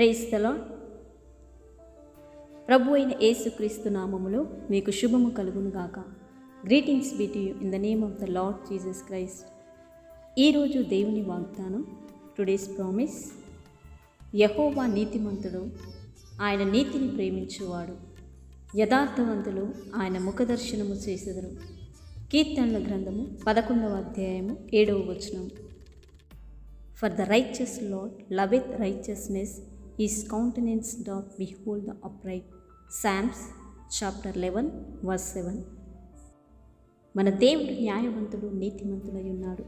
ప్రేస్తలో ప్రభు అయిన యేసుక్రీస్తు నామములో మీకు శుభము కలుగును గాక greetings be to you in the name of the Lord Jesus Christ ఈరోజు దేవుని వాగ్దానం టుడేస్ ప్రామిస్ యహోవా నీతిమంతుడు ఆయన నీతిని ప్రేమించువాడు. యథార్థవంతులు ఆయన ముఖదర్శనము చేసెదరు. కీర్తనల గ్రంథము పదకొండవ అధ్యాయము ఏడవ వచనం. For the righteous Lord loveth righteousness his countenance doth behold the upright Psalms chapter eleven verse seven మన దేవుడు న్యాయవంతుడు నీతిమంతుడై ఉన్నాడు.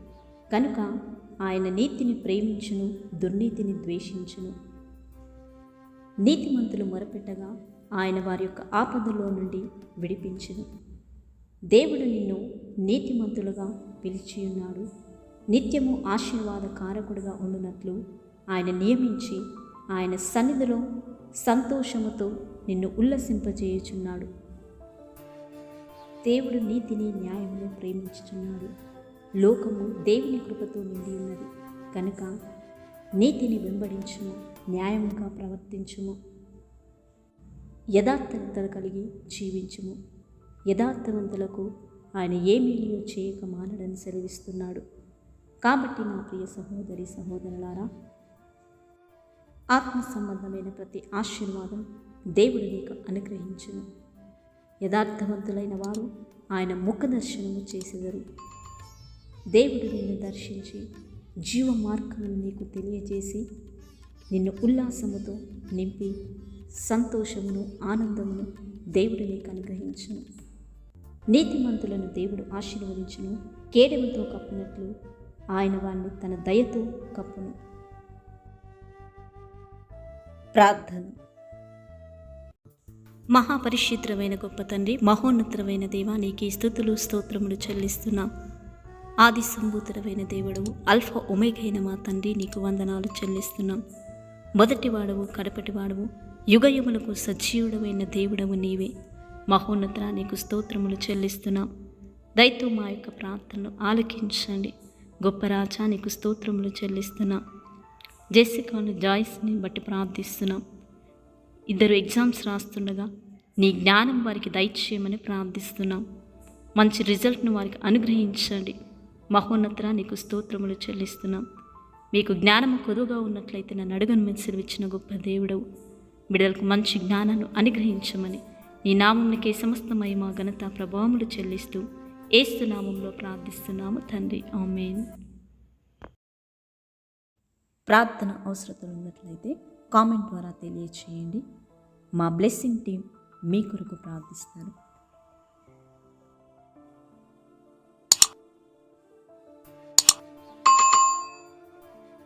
కనుక ఆయన నీతిని ప్రేమించును దుర్నీతిని ద్వేషించును. నీతిమంతులు మొరపెట్టగా ఆయన వారి యొక్క ఆపదలో నుండి విడిపించును. దేవుడు నిన్ను నీతిమంతులుగా పిలిచి ఉన్నాడు నిత్యము ఆశీర్వాద కారకుడుగా ఉండునట్లు ఆయన నియమించి ఆయన సన్నిధిలో సంతోషముతో నిన్ను ఉల్లసింపజేయుచున్నాడు. దేవుడు నీతిని న్యాయమును ప్రేమించుచున్నాడు. లోకము దేవుని కృపతో నిండి ఉన్నది. కనుక నీతిని వెంబడించుము న్యాయముగా ప్రవర్తించుము. యథార్థత కలిగి జీవించుము. యథార్థవంతులకు ఆయన ఏమీలియో చేయక మానడని సెలవిస్తున్నాడు. కాబట్టి నా ప్రియ సహోదరి సహోదరులారా ఆత్మ సంబంధమైన ప్రతి ఆశీర్వాదం దేవుడు నీకు అనుగ్రహించును. యథార్థవంతులైన వారు ఆయన ముఖ దర్శనము చేసేదరు. దేవుడు నిన్ను దర్శించి జీవ మార్గమును నీకు తెలియజేసి నిన్ను ఉల్లాసముతో నింపి సంతోషమును ఆనందమును దేవుడు నీకు అనుగ్రహించును. నీతిమంతులను దేవుడు ఆశీర్వదించును. కేడముతో కప్పినట్లు ఆయన వారిని తన దయతో కప్పును. ప్రార్థన. మహాపరిశుద్ధమైన గొప్ప తండ్రి మహోన్నతమైన దేవా నీకు స్థుతులు స్తోత్రములు చెల్లిస్తున్నాం. ఆది సంభూతుడమైన దేవుడు అల్ఫా ఒమేఘైన మా తండ్రి నీకు వందనాలు చెల్లిస్తున్నాం. మొదటివాడవు కడపటివాడవు యుగయుములకు సజీవుడమైన దేవుడవు నీవే. మహోన్నత నీకు స్తోత్రములు చెల్లిస్తున్నాం. దయతో మా యొక్క ప్రార్థనలు ఆలకించండి. గొప్ప రాజా నీకు స్తోత్రములు చెల్లిస్తున్నాం. జెసికాను జాయిస్ని బట్టి ప్రార్థిస్తున్నాం. ఇద్దరు ఎగ్జామ్స్ రాస్తుండగా నీ జ్ఞానం వారికి దయచేయమని ప్రార్థిస్తున్నాం. మంచి రిజల్ట్ను వారికి అనుగ్రహించండి. మహోన్నతర నీకు స్తోత్రములు చెల్లిస్తున్నాం. మీకు జ్ఞానము కొదువుగా ఉన్నట్లయితే నన్ను అడుగను మెసిరిచ్చిన గొప్ప దేవుడవు. బిడలకు మంచి జ్ఞానాన్ని అనుగ్రహించమని నీ నామంకే సమస్త మా ఘనత ప్రభావములు చెల్లిస్తూ ఏస్తు నామంలో ప్రార్థిస్తున్నాము తండ్రి. ఆమెన్. ప్రార్థన అవసరతలు ఉన్నట్లయితే కామెంట్ ద్వారా తెలియచేయండి. మా బ్లెస్సింగ్ టీం మీ కొరకు ప్రార్థిస్తారు.